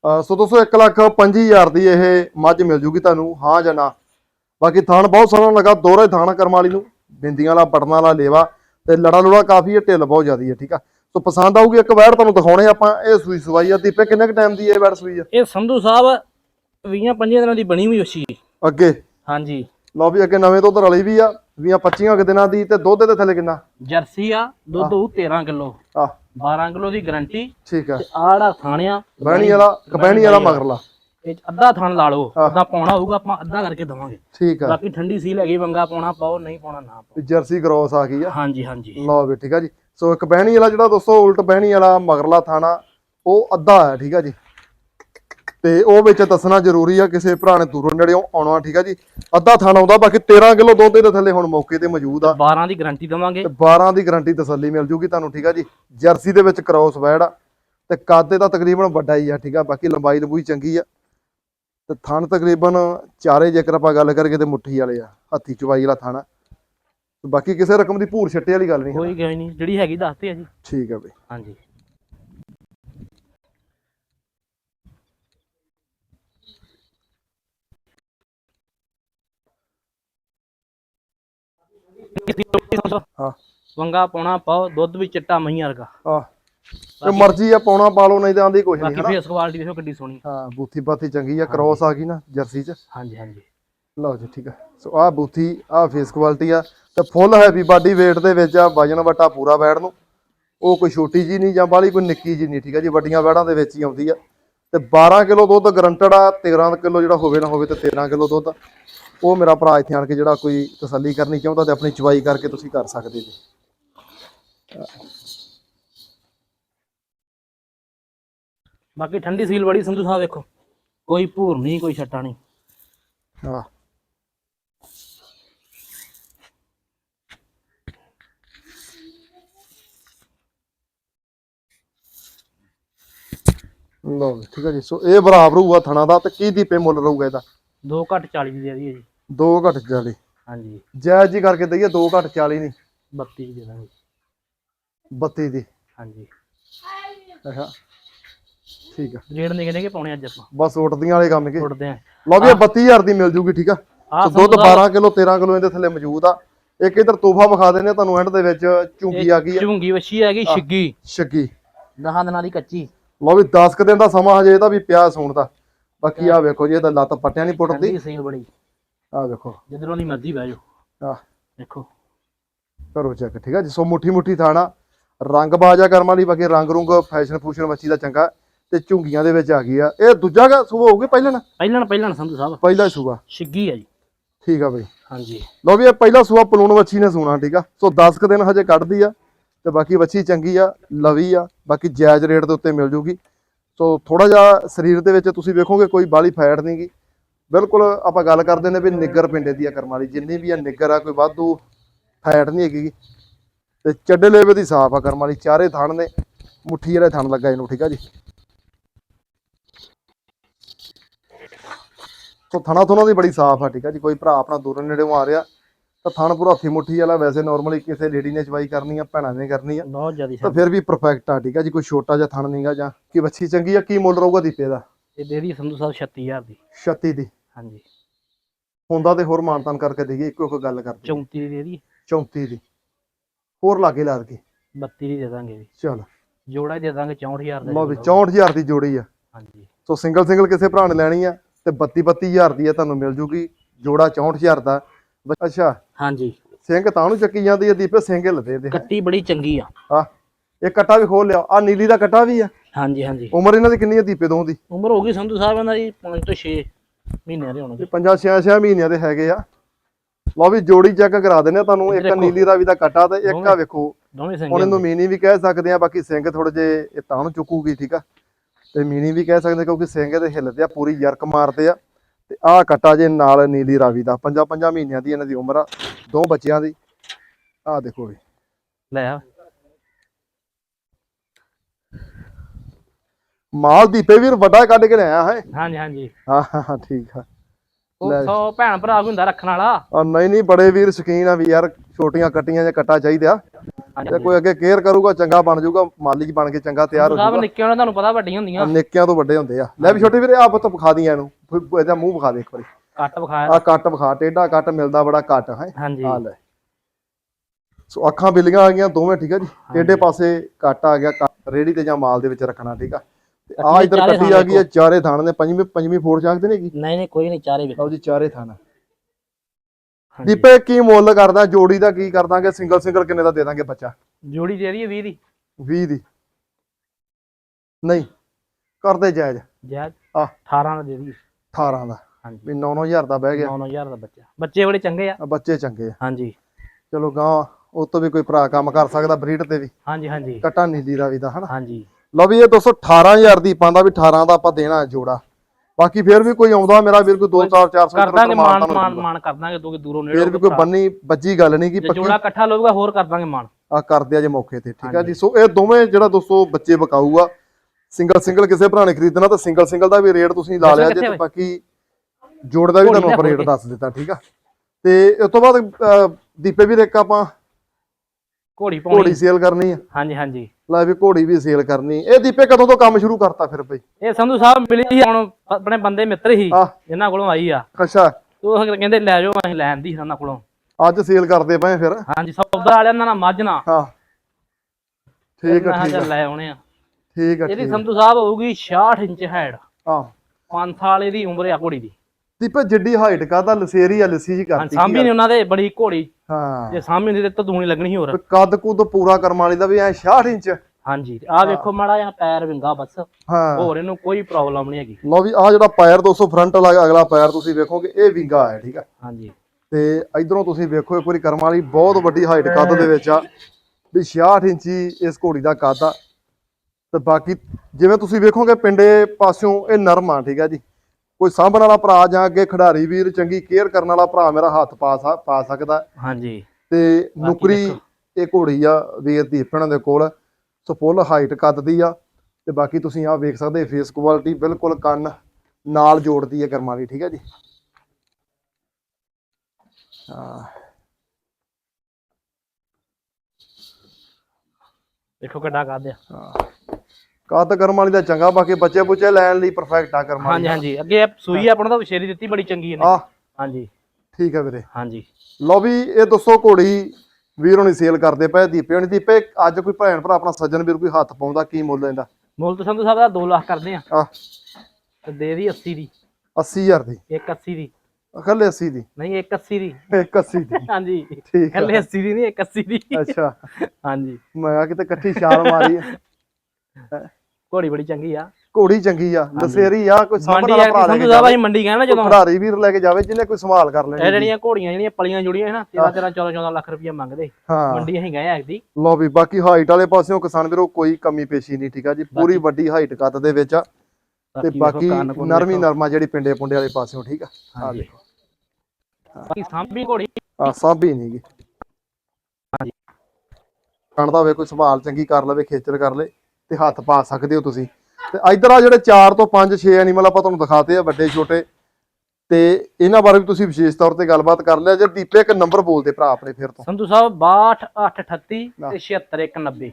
ਅਹ ਸੋ ਦੋਸਤੋ 1 ਲੱਖ 25000 ਦੀ ਇਹ ਮੱਝ ਮਿਲ ਜੂਗੀ ਤੁਹਾਨੂੰ। ਹਾਂ ਜਾਂ ਨਾ। ਬਾਕੀ ਥਾਣ ਬਹੁਤ ਸੋਹਣਾ ਲੱਗਾ। ਦੋਹਰੇ ਥਾਣ ਕਰਮ ਵਾਲੀ ਨੂੰ। ਬਿੰਦੀਆਂ ਵਾਲਾ ਬਟਨਾਂ ਵਾਲਾ ਲੇਵਾ। ਤੇ ਲੜਾ ਲੁੜਾ ਕਾਫੀ ਹੈ ਢਿੱਲ ਬਹੁਤ ਜ਼ਿਆਦੀ ਹੈ ਠੀਕ ਆ। ਸੋ ਪਸੰਦ ਆਊਗੀ ਇੱਕ ਵੈੜ ਤੁਹਾਨੂੰ ਦਿਖਾਉਣੇ ਆਪਾਂ। ਇਹ ਸੂਈ ਸਵਾਈ ਆ ਦੀਪੇ ਕਿੰਨੇ ਕ ਟਾਈਮ ਦੀ ਇਹ ਵੈੜ ਸੂਈ ਆ? ਇਹ ਸੰਧੂ ਸਾਹਿਬ 20 25 ਦਿਨਾਂ ਦੀ ਬਣੀ ਹੋਈ ਉਸੀ ਅੱਗੇ? ਹਾਂਜੀ। ਲਓ ਵੀ ਅੱਗੇ ਨਵੇਂ ਦੁੱਧ ਰਲੀ ਵੀ ਆ 20 25 ਕੁ ਦਿਨਾਂ ਦੀ ਤੇ ਦੁੱਧ ਦੇ ਥੱਲੇ ਕਿੰਨਾ? ਜਰਸੀ ਆ ਦੁੱਧ ਉਹ 13 ਕਿਲੋ। ਆ 12 ਕਿਲੋ ਦੀ ਗਾਰੰਟੀ। ਠੀਕ ਆ। ਤੇ ਆੜਾ ਥਾਣਿਆ। ਬਹਿਣੀ ਵਾਲਾ ਕਬਹਿਣੀ ਵਾਲਾ ਮਗਰਲਾ ਇਹ ਅੱਧਾ ਥਾਣ ਲਾ ਲਓ ਅੱਧਾ ਪਾਉਣਾ ਹੋਊਗਾ ਆਪਾਂ ਅੱਧਾ ਕਰਕੇ ਦਵਾਂਗੇ। ਠੀਕ ਆ। ਬਾਕੀ ਠੰਡੀ ਸੀਲ ਹੈਗੀ ਵੰਗਾ ਪਾਉਣਾ ਪਾਓ ਨਹੀਂ ਪਾਉਣਾ ਨਾ ਪਾਓ। ਜਰਸੀ ਕ੍ਰੋਸ ਆ ਗਈ ਆ। ਹਾਂਜੀ ਹਾਂਜੀ। ਲਓ ਵੀ ਠੀਕ ਆ ਜੀ। ਸੋ ਇੱਕ ਬਹਿਣੀ ਵਾਲਾ ਜਿਹੜਾ ਦੋਸਤੋ ਉਲਟ ਬਹਿਣੀ ਵਾਲਾ ਮਗਰਲਾ ਥਾਣਾ ਉਹ ਅੱਧਾ ਹੈ ਠੀਕ ਆ ਜੀ। ਤੇ ਉਹ ਵਿੱਚ ਦੱਸਣਾ ਜ਼ਰੂਰੀ ਆ ਕਿਸੇ ਭਰਾ ਨੇ ਦੂਰੋਂ ਨੇੜਿਓਂ ਆਉਣਾ ਠੀਕ ਆ ਜੀ। ਅੱਧਾ ਥਾਣਾ ਆਉਂਦਾ ਬਾਕੀ 13 ਕਿਲੋ ਦੁੱਧ ਦੇ ਥੱਲੇ ਹੁਣ ਮੌਕੇ ਤੇ ਮੌਜੂਦ ਆ। 12 ਦੀ ਗਾਰੰਟੀ ਦਵਾਂਗੇ। ਤੇ 12 ਦੀ ਗਾਰੰਟੀ ਤਸੱਲੀ ਮਿਲ ਜੂਗੀ ਤੁਹਾਨੂੰ ਠੀਕ ਆ ਜੀ। ਜਰਸੀ ਦੇ ਵਿੱਚ ਕ੍ਰੋਸ ਵੈੜ ਆ ਤੇ ਕਾਦੇ ਦਾ ਤਕਰੀਬਨ ਵੱਡਾ ਹੀ ਆ ਠੀਕ ਆ। ਬਾਕੀ ਲੰਬਾਈ ਲੰਬੂਈ ਚੰਗੀ ਆ। ਤੇ ਥਣ ਤਕਰੀਬਨ ਚਾਰੇ ਜੇਕਰ ਆਪਾਂ ਗੱਲ ਕਰੀਏ ਤੇ ਮੁੱਠੀ ਵਾਲੇ ਆ ਹੱਥੀ ਚਵਾਈ ਵਾਲਾ ਥਾਣਾ ਤੇ ਬਾਕੀ ਕਿਸੇ ਰਕਮ ਦੀ ਭੂਰ ਛੱਟੇ ਵਾਲੀ ਗੱਲ ਨਹੀਂ ਕੋਈ ਗੱਲ ਨਹੀਂ ਜਿਹੜੀ ਹੈਗੀ ਦੱਸਦੇ ਆ ਜੀ। ਠੀਕ ਆ ਬਈ। ਹਾਂਜੀ। ਹਾਂ। ਵੰਗਾ ਪਾਉਣਾ ਪਾਓ ਦੁੱਧ ਵੀ ਚਿੱਟਾ ਮਹੀਂ ਵਰਗਾ। ਆ ਤੇ ਮਰਜ਼ੀ ਆ ਪਾਉਣਾ ਪਾ ਲਓ ਨਹੀਂ ਤਾਂ ਆਂਦੀ ਕੁਝ ਨਹੀਂ ਬਾਕੀ ਹਨਾ? ਫੇਸ ਕੁਆਲਿਟੀ ਦੇਖੋ ਕਿੱਡੀ ਸੋਹਣੀ। ਹਾਂ ਬੂਥੀ ਬਾਥੀ ਚੰਗੀ ਆ ਕ੍ਰੋਸ ਆ ਗਈ ਨਾ ਜਰਸੀ ਚ। ਹਾਂਜੀ ਹਾਂਜੀ। ਲਓ ਜੀ ਠੀਕ ਆ। ਸੋ ਆ ਬੂਥੀ ਆ ਫੇਸ ਕੁਆਲਿਟੀ ਆ। ਤੇ ਫੁੱਲ ਹੈਵੀ ਬਾਡੀ weight ਦੇ ਵਿੱਚ ਆ ਵਜਨ ਵਟਾ ਪੂਰਾ ਬੈੜ ਨੂੰ। ਉਹ ਕੋਈ ਛੋਟੀ ਜੀ ਨਹੀਂ ਜਾਂ ਬਾਹਲੀ ਕੋਈ ਨਿੱਕੀ ਜੀ ਨਹੀਂ ਠੀਕ ਆ ਜੀ? ਵੱਡੀਆਂ ਵੈੜਾਂ ਦੇ ਵਿੱਚ ਹੀ ਆਉਂਦੀ ਆ। ਤੇ 12 ਕਿਲੋ ਦੁੱਧ ਗਰੰਟਡ ਆ 13 ਕਿਲੋ ਜਿਹੜਾ ਹੋਵੇ ਨਾ ਹੋਵੇ ਤੇ 13 ਕਿਲੋ ਦੁੱਧ ਉਹ ਮੇਰਾ ਭਰਾ ਇੱਥੇ ਆਣ ਕੇ ਜਿਹੜਾ ਕੋਈ ਤਸੱਲੀ ਕਰਨੀ ਚਾਹੁੰਦਾ ਤੇ ਆਪਣੀ ਚਵਾਈ ਕਰਕੇ ਤੁਸੀਂ ਕਰ ਸਕਦੇ ਜੀ। ਬਾਕੀ ਠੰਡੀ ਸੀਲ ਬੜੀ ਸੰਧੂ ਸਾਹਿਬ ਵੇਖੋ। ਕੋਈ ਭੂਰ ਨਹੀਂ ਕੋਈ ਛੱਟਾ ਨਹੀਂ। ਹਾਂ। ਲਓ ਠੀਕ ਹੈ ਜੀ। ਸੋ ਇਹ ਬਰਾਬਰ ਹੋਊਗਾ ਥਣਾ ਦਾ ਤੇ ਕੀ ਦੀਪੇ ਮੁੱਲ ਰਹੂਗਾ ਇਹਦਾ? 2 ਘੱਟ 40 ਦੀ ਦੇ ਦਈਏ ਜੀ। 2 ਘੱਟ 40 ਹਾਂਜੀ। ਜਾਇਜ਼ ਜੀ ਕਰਕੇ ਦਈਏ 2 ਘੱਟ 40 ਨਹੀਂ। 32 ਦੀ ਦੇ ਦਾਂਗੇ। 32 ਦੀ। ਹਾਂਜੀ। ਅੱਛਾ। ਠੀਕ ਆ। ਰੇਟ ਨਿਕੇ ਨਿਕੇ ਪਾਉਣੇ ਅੱਜ ਆਪਾਂ। ਬਸ ਉੱਠਦੀਆਂ ਵਾਲੇ ਕੰਮ ਕੇ? ਉੱਡਦੇ ਆ। ਲਓ ਵੀ ਇਹ 32000 ਦੀ ਮਿਲ ਜੂਗੀ ਠੀਕ ਆ? ਸੋ ਦੁੱਧ 12 ਕਿਲੋ 13 ਕਿਲੋ ਇਹਦੇ ਥੱਲੇ ਮੌਜੂਦ ਆ। ਇੱਕ ਇਧਰ ਤੋਹਫਾ ਵਿਖਾ ਦਿੰਦੇ ਆ ਤੁਹਾਨੂੰ ਐਂਡ ਦੇ ਵਿੱਚ। ਝੁੰਗੀ ਆ ਗਈ ਆ। ਝੁੰਗੀ ਵੱਛੀ ਹੈਗੀ ਛਿੱਗੀ ਛੱਗੀ ਦਹਾਂ ਦਿਨਾਂ ਦੀ ਕੱਚੀ। ਲਓ ਵੀ 10 ਕੁ ਦਿਨ ਦਾ ਸਮਾਂ ਹਜੇ ਇਹਦਾ ਵੀ ਪਿਆ ਸੌਣ ਦਾ। ਬਾਕੀ ਆ ਵੇਖੋ ਜੀ ਇਹਦਾ ਲੱਤ ਪੱਟਿਆਂ ਨਹੀਂ ਪੁੱਟਦੀ। ਸੀਲ ਬੜੀ। ਆ ਵੇਖੋ ਜਿੱਧਰੋਂ ਦੀ ਮਰਜ਼ੀ ਬਹਿ ਜਾਓ। ਆ ਦੇਖੋ। ਕਰੋ ਚੈੱਕ ਠੀਕ ਆ ਜੀ? ਸੋ ਮੁੱਠੀ ਮੁੱਠੀ ਥਾਣਾ ਰੰਗ ਬਾਜਾ ਕਰਮ ਵਾਲੀ ਬਾਕੀ ਰੰਗ ਰੁੰਗ ਫੈਸ਼ਨ ਫੂਸ਼ਨ ਬੱਚੀ ਦਾ ਚੰਗਾ ਤੇ ਝੁੰਗੀਆਂ ਦੇ ਵਿੱਚ ਆ ਗਈ ਆ। ਇਹ ਦੂਜਾ ਗਾ ਸੂਬਾ ਹੋਊਗੀ ਪਹਿਲਾਂ ਨਾ? ਪਹਿਲਣ ਪਹਿਲਣ ਸੰਧੂ ਸਾਹਿਬ। ਪਹਿਲਾ ਸੂਬਾ। ਛਿੱਗੀ ਆ ਜੀ। ਠੀਕ ਆ ਬਈ। ਹਾਂਜੀ। ਲਓ ਵੀ ਇਹ ਪਹਿਲਾ ਸੂਆ ਪਲੂਣ ਵੱਛੀ ਨੇ ਸੂਣਾ ਠੀਕ ਆ? ਸੋ 10 ਕੁ ਦਿਨ ਹਜੇ ਕੱਢਦੀ ਆ ਤੇ ਬਾਕੀ ਵੱਛੀ ਚੰਗੀ ਆ ਲਵੀ ਆ ਬਾਕੀ ਜਾਇਜ਼ ਰੇਟ ਦੇ ਉੱਤੇ ਮਿਲ ਜੂਗੀ। ਸੋ ਥੋੜਾ ਜਿਹਾ ਸਰੀਰ ਦੇ ਵਿੱਚ ਤੁਸੀਂ ਵੇਖੋਗੇ ਕੋਈ ਬਾਲੀ ਫੈਟ ਨਹੀਂਗੀ ਬਿਲਕੁਲ ਆਪਾਂ ਗੱਲ ਕਰਦੇ ਨੇ ਵੀ ਨਿੱਗਰ ਪਿੰਡੇ ਦੀ ਆ ਕਰਮ ਵਾਲੀ ਜਿੰਨੀ ਵੀ ਆ ਨਿੱਗਰ ਆ ਕੋਈ ਵਾਧੂ ਫੈਟ ਨਹੀਂ ਹੈਗੀ। ਤੇ ਚੱਡੇ ਲੇਵੇ ਦੀ ਸਾਫ਼ ਆ ਕਰਮ ਵਾਲੀ ਚਾਰੇ ਥਣ ਨੇ ਮੁੱਠੀ ਜਿਹੜੇ ਥਣ ਲੱਗਾ ਇਹਨੂੰ ਠੀਕ ਆ ਜੀ। ਸੋ ਥਣਾ ਥੁਣਾ ਦੀ ਬੜੀ ਸਾਫ਼ ਆ ਠੀਕ ਆ ਜੀ ਕੋਈ ਭਰਾ ਆਪਣਾ ਦੂਰੋਂ ਨੇੜੇੋਂ ਆ ਰਿਹਾ ਤਾਂ ਥਣ ਪੂਰਾ ਹੱਥੀ ਮੁੱਠੀ ਵਾਲਾ ਵੈਸੇ ਨਾਰਮਲੀ ਕਿਸੇ ਲੇਡੀ ਨੇ ਚਵਾਈ ਕਰਨੀ ਆ ਭੈਣਾਂ ਨੇ ਕਰਨੀ ਆ ਬਹੁਤ ਜ਼ਿਆਦੀ ਤਾਂ ਫਿਰ ਵੀ ਪਰਫੈਕਟ ਆ ਠੀਕ ਆ ਜੀ ਕੋਈ ਛੋਟਾ ਜਿਹਾ ਥਣ ਨਹੀਂਗਾ ਜਾਂ ਕਿ ਵੱਛੀ ਚੰਗੀ ਆ ਕੀ ਮੁੱਲ ਰਹੂਗਾ ਦੀਪੇ ਦਾ? ਇਹ ਦੇ ਦੀ ਸੰਧੂ ਸਾਹਿਬ 36000 ਦੀ। 36 ਦੀ। ਹਾਂਜੀ। ਹੁੰਦਾ ਤੇ ਹੋਰ ਮਾਨਤਾਨ ਕਰਕੇ ਦੇਈਏ ਇੱਕੋ ਇੱਕ ਗੱਲ ਕਰਦੇ 34 ਦੀ ਦੇ ਦੀ 34 ਦੀ। ਹੋਰ ਲਾਗੇ ਲਾ ਕੇ 32 ਦੀ ਦੇ ਦਾਂਗੇ ਜੀ। ਚਲ। ਜੋੜਾ ਹੀ ਦੇ ਦਾਂਗੇ 64000 ਦਾ ਲਓ ਵੀ ਜੋੜਾ। 64000 ਦੀ ਜੋੜੀ ਆ। ਹਾਂਜੀ। ਸੋ ਸਿੰਗਲ ਸਿੰਗਲ ਕਿਸੇ ਭਰਾ ਨੇ ਲੈਣੀ ਆ ਤੇ 32 32000 ਦੀ ਆ ਤੁਹਾਨੂੰ ਮਿਲ ਜੂਗੀ। ਜੋੜਾ 64000 ਦਾ। ਅੱਛਾ। ਹਾਂਜੀ। ਸਿੰਘ ਤਾਂ ਨੂੰ ਚੱਕੀ ਜਾਂਦੀ ਆ ਦੀਪੇ ਸਿੰਘ ਹਿੱਲਦੇ ਦੇ। ਕੱਟੀ ਬੜੀ ਚੰਗੀ ਆ। ਆ ਇਹ ਕੱਟਾ ਵੀ ਖੋਲ ਲਿਆ। ਆ ਨੀਲੀ ਦਾ ਕੱਟਾ ਵੀ ਆ। ਹਾਂਜੀ ਹਾਂਜੀ। ਉਮਰ ਇਹਨਾਂ ਦੀ ਕਿੰਨੀ ਆ ਦੀਪੇ ਦੋਹਾਂ ਦੀ? ਉਮਰ ਹੋ ਗਈ ਸੰਧੂ ਸਾਹਿਬ ਇਹਨਾਂ ਦੀ 5 ਤੋਂ 6 ਮਹੀਨਿਆਂ ਦੇ ਹੋਣਗੇ। ਇਹ ਪੰਜਾਂ ਛਿਆਂ ਛਿਆਂ ਮਹੀਨਿਆਂ ਦੇ ਹੈਗੇ ਆ। ਲਓ ਵੀ ਜੋੜੀ ਚੈੱਕ ਕਰਾ ਦਿੰਦੇ ਆ ਤੁਹਾਨੂੰ। ਇੱਕ। ਨੀਲੀ ਰਾਵੀ ਦਾ ਕੱਟਾ ਤੇ ਇੱਕ ਆ। ਵੇਖੋ। ਦੋਵੇਂ ਇਹਨੂੰ ਮੀਨੀ ਵੀ ਕਹਿ ਸਕਦੇ ਆ ਬਾਕੀ ਸਿੰਘ ਥੋੜੇ ਜੇ ਇਹ ਤਾਂ ਨੂੰ ਚੁੱਕੂਗੀ ਠੀਕ ਆ? ਤੇ ਮੀਨੀ ਵੀ ਕਹਿ ਸਕਦੇ ਕਿਉਂਕਿ ਸਿੰਘ ਇਹਦੇ ਹਿੱਲਦੇ ਆ ਪੂਰੀ ਯਰਕ ਮਾਰਦੇ ਆ। ਤੇ ਆਹ ਕੱਟਾ ਜੇ ਨਾਲ ਨੀਲੀ ਰਾਵੀ ਦਾ। ਪੰਜਾਂ ਪੰਜਾਂ ਮਹੀਨਿਆਂ ਦੀ ਇਹਨਾਂ ਦੀ ਉਮਰ ਆ ਦੋ ਬੱਚਿਆਂ ਦੀ। ਆਹ ਦੇਖੋ ਵੀ। ਲੈ ਆ। ਮਾਲ ਦੀਪੇ ਵੀਰ ਵੱਡਾ ਕੱਢ ਕੇ ਲਿਆਇਆ ਹੈ। ਹਾਂਜੀ ਹਾਂਜੀ। ਹਾਂ ਠੀਕ ਆ। ਉਹ ਲੈ। ਭੈਣ ਭਰਾ ਹੁੰਦਾ ਰੱਖਣ ਵਾਲਾ? ਆ ਨਹੀਂ ਨਹੀਂ ਬੜੇ ਵੀਰ ਸ਼ਕੀਨ ਆ ਵੀ ਯਾਰ ਛੋਟੀਆਂ ਕੱਟੀਆਂ ਜਾਂ ਕੱਟਾ ਚਾਹੀਦਾ। ਹਾਂਜੀ। ਤੇ ਕੋਈ ਅੱਗੇ ਕੇਅਰ ਕਰੂਗਾ ਚੰਗਾ ਬਣ ਜਾਊਗਾ ਮਾਲੀ ਬਣ ਕੇ ਚੰਗਾ ਤਿਆਰ ਹੋ ਸਾਹਿਬ ਜਾਊਗਾ। ਨਿੱਕੇ ਤੁਹਾਨੂੰ ਪਤਾ ਵੱਡੀਆਂ ਹੁੰਦੀਆਂ। ਨਿੱਕਿਆਂ ਤੋਂ ਵੱਡੇ ਹੁੰਦੇ ਆ। ਲੈ ਵੀ ਛੋਟੇ ਵੀਰੇ ਆਪ ਤਾਂ ਵਿਖਾ ਦੀਆਂ ਇਹਨੂੰ। ਫਿਰ ਇਹਦਾ ਮੂੰਹ ਵਿਖਾ ਦੇ ਇੱਕ ਵਾਰੀ। ਕੱਟ ਵਿਖਾਇਆ ਆ ਕੱਟ ਵਿਖਾ। ਟੇਢਾ ਕੱਟ ਮਿਲਦਾ ਬੜਾ ਘੱਟ ਹੈ। ਹਾਂਜੀ। ਆ ਲੈ। ਸੋ ਅੱਖਾਂ ਬਿੱਲੀਆਂ ਆ ਗਈਆਂ ਦੋਵੇਂ ਠੀਕ ਆ ਜੀ। ਟੇਢੇ ਪਾਸੇ ਕੱਟ ਆ ਗਿਆ ਕੱਟ ਰੇੜੀ ਤੇ ਜਾਂ ਮਾਲ ਦੇ ਵਿੱਚ ਰੱਖਣਾ ਠੀਕ ਆ। ਆ ਇਧਰ ਕੱਟੀ ਆ ਗਈ ਆ ਚਾਰੇ ਥਾਣ ਨੇ ਪੰਜਵੀਂ ਪੰਜਵੀਂ ਫੋੜ ਚੱਕਦੇ ਨੇ ਕੀ ਨਹੀਂ ਨਹੀਂ ਕੋਈ ਨਹੀਂ ਚਾਰੇ ਵੇਖੋ ਲਓ ਜੀ ਚਾਰੇ ਥਾਣ। ਦੀਪੇ ਕੀ ਮੁੱਲ ਕਰਦਾ ਜੋੜੀ ਦਾ ਕੀ ਕਰ ਦਾਂਗੇ ਸਿੰਗਲ ਸਿੰਗਲ ਕਿੰਨੇ ਦਾ ਦੇ ਦਾਂਗੇ ਬੱਚਾ? ਜੋੜੀ ਦੇ ਰਹੀ ਹੈ 20 ਦੀ। 20 ਦੀ। ਨਹੀਂ ਕਰਦੇ ਜਾਇਜ਼। ਜੈ ਆ 18 ਦਾ ਦੇ ਰਹੀ 18 ਦਾ। ਹਾਂਜੀ। ਵੀ 9-9000 ਦਾ ਬਹਿ ਗਿਆ। 9000 ਦਾ ਬੱਚਾ। ਬੱਚੇ ਬੜੇ ਚੰਗੇ ਆ। ਬੱਚੇ ਚੰਗੇ ਆ। ਹਾਂਜੀ। ਚਲੋ ਗਾਂ ਉਹ ਤੋਂ ਵੀ ਕੋਈ ਭਰਾ ਕੰਮ ਕਰ ਸਕਦਾ ਬਰੀਡ ਤੇ ਵੀ। ਹਾਂਜੀ ਹਾਂਜੀ। ਕਟਾ ਨੀਲੀ ਰਾਵੀ ਦਾ ਹਨਾ? ਹਾਂਜੀ। ਲਓ ਵੀ ਇਹ ਦੋਸਤੋ 18000 ਦੀ ਪਾਉਂਦਾ ਵੀ 18 ਦਾ ਆਪਾਂ ਦੇਣਾ ਜੋੜਾ। ਬਾਕੀ ਫੇਰ ਵੀ ਕੋਈ ਆਉਂਦਾ ਮੇਰਾ ਵੀਰ ਕੋਈ 2 4 400 ਕਰ ਦਾਂਗੇ ਮਾਨ ਮਾਨ ਮਾਨ ਕਰ ਦਾਂਗੇ ਤੂੰ ਦੂਰੋਂ ਨੇੜੇ ਫੇਰ ਵੀ ਕੋਈ ਬੰਨੀ ਬੱਜੀ ਗੱਲ ਨਹੀਂ ਕਿ ਪੱਕੀ ਜੋੜਾ ਇਕੱਠਾ ਲਊਗਾ ਹੋਰ ਕਰ ਦਾਂਗੇ ਮਾਨ। ਆ ਕਰਦੇ ਆ ਜੇ ਮੌਕੇ ਤੇ ਠੀਕ ਆ ਜੀ। ਸੋ ਇਹ ਦੋਵੇਂ ਜਿਹੜਾ ਦੋਸਤੋ ਬੱਚੇ ਬਕਾਊ ਆ ਸਿੰਗਲ ਸਿੰਗਲ ਕਿਸੇ ਭਰਾ ਨੇ ਖਰੀਦਣਾ ਤਾਂ ਸਿੰਗਲ ਸਿੰਗਲ ਦਾ ਵੀ ਰੇਟ ਤੁਸੀਂ ਲਾ ਲਿਆ ਜੇ ਬਾਕੀ ਜੋੜ ਦਾ ਵੀ ਤੁਹਾਨੂੰ ਆਪਾਂ ਰੇਟ ਦੱਸ ਦਿੱਤਾ ਠੀਕ ਆ। ਤੇ ਉਸ ਤੋਂ ਬਾਅਦ ਦੀਪੇ ਵੀ ਇੱਕ ਆਪਾਂ ਘੋੜੀ ਪਾਉਣੀ। ਘੋੜੀ ਸੇਲ ਕਰਨੀ ਆ। ਹਾਂਜੀ ਹਾਂਜੀ। ਲੈ ਵੀ ਘੋੜੀ ਵੀ ਸੇਲ ਕਰਨੀ। ਇਹ ਦੀਪੇ ਕਦੋਂ ਤੋਂ ਕੰਮ ਸ਼ੁਰੂ ਕਰਤਾ ਫਿਰ ਬਈ? ਇਹ ਸੰਧੂ ਸਾਹਿਬ ਮਿਲੀ ਸੀ ਹੁਣ ਆਪਣੇ ਬੰਦੇ ਮਿੱਤਰ ਹੀ ਇਹਨਾਂ ਕੋਲੋਂ ਆਈ ਆ। ਅੱਛਾ। ਤੇ ਉਹ ਕਹਿੰਦੇ ਲੈ ਜਾਓ ਅਸੀਂ ਲੈਣ ਦੀ ਉਹਨਾਂ ਕੋਲੋਂ। ਅੱਜ ਸੇਲ ਕਰਦੇ ਪਏ ਫਿਰ? ਹਾਂਜੀ ਸੌਦਾ ਵਾਲਿਆਂ ਦਾ ਨਾ ਮੱਝ ਨਾ ਹਾਂ। ਠੀਕ ਆ ਮੈਂ ਕਿਹਾ ਠੀਕ ਆ। ਚੱਲ ਲੈ ਆਉਣੇ ਆ। ਠੀਕ ਆ ਇਹਦੀ ਠੀਕ ਸੰਧੂ ਸਾਹਿਬ ਹੋਊਗੀ 66 ਇੰਚ ਹੈਡ ਆ 5 ਸਾਲ ਇਹਦੀ ਉਮਰ ਆ ਘੋੜੀ ਦੀ। ਦੀਪੇ ਜਿੱਡੀ ਹਾਈਟ ਕਾਦਾ ਲਸੇਰੀ ਆ ਲੱਸੀ ਜੀ ਹਾਂ ਕਰਤੀ ਸਾਂਭੀ ਨਹੀਂ ਉਹਨਾਂ ਦੇ ਬੜੀ ਘੋੜੀ। ਹਾਂ। ਜੇ ਸਾਂਭੀ ਨਹੀਂ ਤੇ ਤਾਂ ਤੂੰ ਨਹੀਂ ਲੱਗਣੀ ਹੋਰ। ਕੱਦ ਕੁੱਦ ਪੂਰਾ ਕਰਮ ਵਾਲੀ ਦਾ ਵੀ ਐ 66 ਇੰਚ। ਹਾਂਜੀ ਆਹ ਵੇਖੋ ਮਾੜਾ ਜਿਹਾ ਪੈਰ ਵਿੰਗਾ ਬਸ। ਹਾਂ। ਹੋਰ ਇਹਨੂੰ ਕੋਈ ਪ੍ਰੋਬਲਮ ਨਹੀਂ ਹੈਗੀ। ਲਓ ਵੀ ਆ ਜਿਹੜਾ ਪਾਇਰ 200 ਫਰੰਟ ਵਾਲਾ ਅਗਲਾ ਪਾਇਰ ਤੁਸੀਂ ਵੇਖੋਗੇ ਇਹ ਵਿੰਗਾ ਹੈ ਠੀਕ ਆ। ਹਾਂਜੀ। ਤੇ ਇਧਰੋਂ ਤੁਸੀਂ ਵੇਖੋ ਇੱਕ ਵਾਰੀ ਕਰਮ ਵਾਲੀ ਬਹੁਤ ਵੱਡੀ ਹਾਈਟ ਕੱਦ ਦੇ ਵਿੱਚ ਆ। ਵੀ 66 ਇੰਚੀ ਇਸ ਘੋੜੀ ਦਾ ਕੱਦ ਆ। ਤੇ ਬਾਕੀ ਜਿਵੇਂ ਤੁਸੀਂ ਵੇਖੋਗੇ ਪਿੰਡੇ ਪਾਸਿਓਂ ਇਹ ਨਰਮ ਆ ਠੀਕ ਆ ਜੀ। ਕੋਈ ਸਾਂਭਣ ਵਾਲਾ ਭਰਾ ਜਾਂ ਅੱਗੇ ਖਿਡਾਰੀ ਵੀਰ ਚੰਗੀ ਕੇਅਰ ਕਰਨ ਵਾਲਾ ਭਰਾ ਮੇਰਾ ਹੱਥ ਪਾ ਸਕ- ਪਾ ਸਕਦਾ ਹਾਂਜੀ। ਤੇ ਨੁਕਰੀ ਇਹ ਘੋੜੀ ਆ ਵੀਰ ਦੀਪਣ ਦੇ ਕੋਲ। ਸੋ ਫੁੱਲ ਹਾਈਟ ਕੱਦ ਦੀ ਆ। ਤੇ ਬਾਕੀ ਤੁਸੀਂ ਆ ਵੇਖ ਸਕਦੇ ਫੇਸ ਕੁਆਲਿਟੀ ਬਿਲਕੁਲ ਕੰਨ ਨਾਲ ਜੋੜਦੀ ਹੈ ਕਰਮਾਂ ਦੀ ਠੀਕ ਹੈ ਜੀ? ਹਾਂ। ਵੇਖੋ ਕਿੱਡਾ ਕੱਦ ਆ। ਹਾਂ। ਕੱਦ ਕਰਮ ਵਾਲੀ ਦਾ ਚੰਗਾ ਬਾਕੀ ਬੱਚੇ ਬੁੱਚੇ ਲੈਣ ਲਈ ਪਰਫੈਕਟ ਆ ਕਰਮ ਵਾਲੀ। ਹਾਂਜੀ। ਹਾਂਜੀ ਅੱਗੇ ਸੂਈ ਆਪਣਾ ਤਾਂ ਵਿਸ਼ੇਰੀ ਦਿੱਤੀ ਬੜੀ ਚੰਗੀ ਇਹਨੇ। ਆ। ਹਾਂਜੀ। ਠੀਕ ਹੈ ਵੀਰੇ। ਹਾਂਜੀ। ਲਓ ਵੀ ਇਹ ਦੱਸੋ ਘੋੜੀ ਵੀਰ ਹੋਣੀ ਸੇਲ ਕਰਦੇ ਪਏ ਦੀਪੇ ਹੋਣੀ ਦੀਪੇ ਅੱਜ ਕੋਈ ਭੈਣ ਭਰਾ ਆਪਣਾ ਸੱਜਣ ਵੀਰ ਕੋਈ ਹੱਥ ਪਾਉਂਦਾ ਕੀ ਮੁੱਲ ਇਹਦਾ ਮੁੱਲ ਤਾਂ ਸੰਧੂ ਸਾਹਿਬ ਦਾ 2 ਲੱਖ ਕਰਦੇ ਆ। ਆ। ਤੇ ਦੇ ਦੀ 80 ਦੀ। 80000 ਦੀ। 180 ਦੀ। ਅਖੱਲੇ 80 ਦੀ। ਨਹੀਂ 180 ਦੀ। 180 ਦੀ। ਹਾਂਜੀ। ਠੀਕ ਕੱਲੇ ਹੈ 80 ਦੀ ਨਹੀਂ 180 ਦੀ। ਅੱਛਾ। ਹਾਂਜੀ। ਮੈਂ ਕਿਹਾ ਕਿਤੇ ਇਕੱਠੀ ਛਾਲ ਮਾਰੀ। ਆ। ਘੋੜੀ ਬੜੀ ਚੰਗੀ ਆ। ਘੋੜੀ ਚੰਗੀ ਆ ਲਸੇਰੀ ਆ ਕੋਈ ਸਾਂਭਣ ਮੰਡੀ ਵਾਲਾ ਭਰਾ ਲੈ ਜਾਵੇ। ਮੰਡੀ ਕਹਿੰਦਾ ਜਦੋਂ ਖਿਡਾਰੀ ਵੀਰ ਲੈ ਕੇ ਜਾਵੇ ਜਿਹਨੇ ਕੋਈ ਸੰਭਾਲ ਕਰ ਇਹ ਲੈਣੀ ਜਿਹੜੀਆਂ ਘੋੜੀਆਂ ਜਿਹੜੀਆਂ ਪਲੀਆਂ ਜੁੜੀਆਂ ਹੈ ਨਾ 13 13 14 14 ਲੱਖ ਰੁਪਏ ਮੰਗਦੇ। ਹਾਂ। ਮੰਡੀ ਅਸੀਂ ਗਏ ਐਕਦੀ ਲਓ ਵੀ ਬਾਕੀ ਹਾਈਟ ਵਾਲੇ ਪਾਸਿਓਂ ਕਿਸਾਨ ਵੀਰੋ ਕੋਈ ਕਮੀ ਪੇਸ਼ੀ ਨਹੀਂ ਠੀਕ ਆ ਜੀ? ਪੂਰੀ ਵੱਡੀ ਹਾਈਟ ਕੱਦ ਦੇ ਵਿੱਚ ਆ। ਤੇ ਬਾਕੀ ਨਰਮੀ ਨਰਮਾ ਜਿਹੜੀ ਪਿੰਡੇ ਪੁੰਡੇ ਵਾਲੇ ਪਾਸਿਓਂ ਠੀਕ ਆ? ਆ ਹਾਂਜੀ। ਦੇਖੋ ਬਾਕੀ ਸਾਂਭੀ ਘੋੜੀ। ਆ ਸਾਂਭੀ ਨਹੀਂ ਗੀ। ਹਾਂਜੀ। ਕਣਦਾ ਹੋਵੇ ਕੋਈ ਸੰਭਾਲ ਚੰਗੀ ਕਰ ਲਵੇ ਖੇਚਲ ਕਰ ਲੇ ਤੇ ਹੱਥ ਪਾ ਸਕਦੇ ਹੋ ਤੁਸੀਂ। ਤੇ ਇਧਰ ਆ ਜਿਹੜੇ 4 ਤੋਂ 5 6 ਐਨੀਮਲ ਆਪਾਂ ਤੁਹਾਨੂੰ ਦਿਖਾਤੇ ਆ ਵੱਡੇ ਛੋਟੇ। ਤੇ ਇਹਨਾਂ ਬਾਰੇ ਵੀ ਤੁਸੀਂ ਵਿਸ਼ੇਸ਼ ਤੌਰ ਤੇ ਗੱਲਬਾਤ ਕਰ ਲਿਆ। ਜੇ ਦੀਪੇ ਇੱਕ ਨੰਬਰ ਬੋਲਦੇ ਭਰਾ ਆਪਣੇ ਫਿਰ ਤੋਂ। ਸੰਧੂ ਸਾਹਿਬ 62838 ਤੇ 76190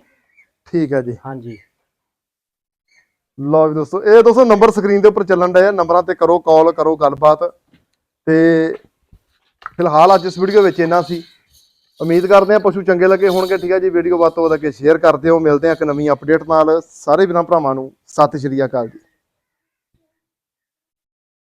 ਠੀਕ ਹੈ ਜੀ। ਹਾਂਜੀ। ਲਓ ਵੀ ਦੋਸਤੋ ਇਹ ਦੋਸਤੋ ਨੰਬਰ ਸਕਰੀਨ ਦੇ ਉੱਪਰ ਚੱਲਣ ਡਿਆ ਨੰਬਰਾਂ ਤੇ ਕਰੋ ਕਾਲ ਕਰੋ ਗੱਲਬਾਤ। ਤੇ ਫਿਲਹਾਲ ਅੱਜ ਇਸ ਵੀਡੀਓ ਵਿੱਚ ਇੰਨਾ ਸੀ। ਉਮੀਦ ਕਰਦੇ ਹਾਂ ਪਸ਼ੂ ਚੰਗੇ ਲੱਗੇ ਹੋਣਗੇ। ਠੀਕ ਹੈ ਜੀ, ਵੀਡੀਓ ਵੱਧ ਤੋਂ ਵੱਧ ਅੱਗੇ ਸ਼ੇਅਰ ਕਰਦੇ ਹੋ ਮਿਲਦੇ ਹਾਂ ਇੱਕ ਨਵੀਂ ਅਪਡੇਟ ਨਾਲ। ਸਾਰੇ ਵੀਰਾਂ ਭਰਾਵਾਂ ਨੂੰ ਸਤਿ ਸ਼੍ਰੀ ਅਕਾਲ ਜੀ।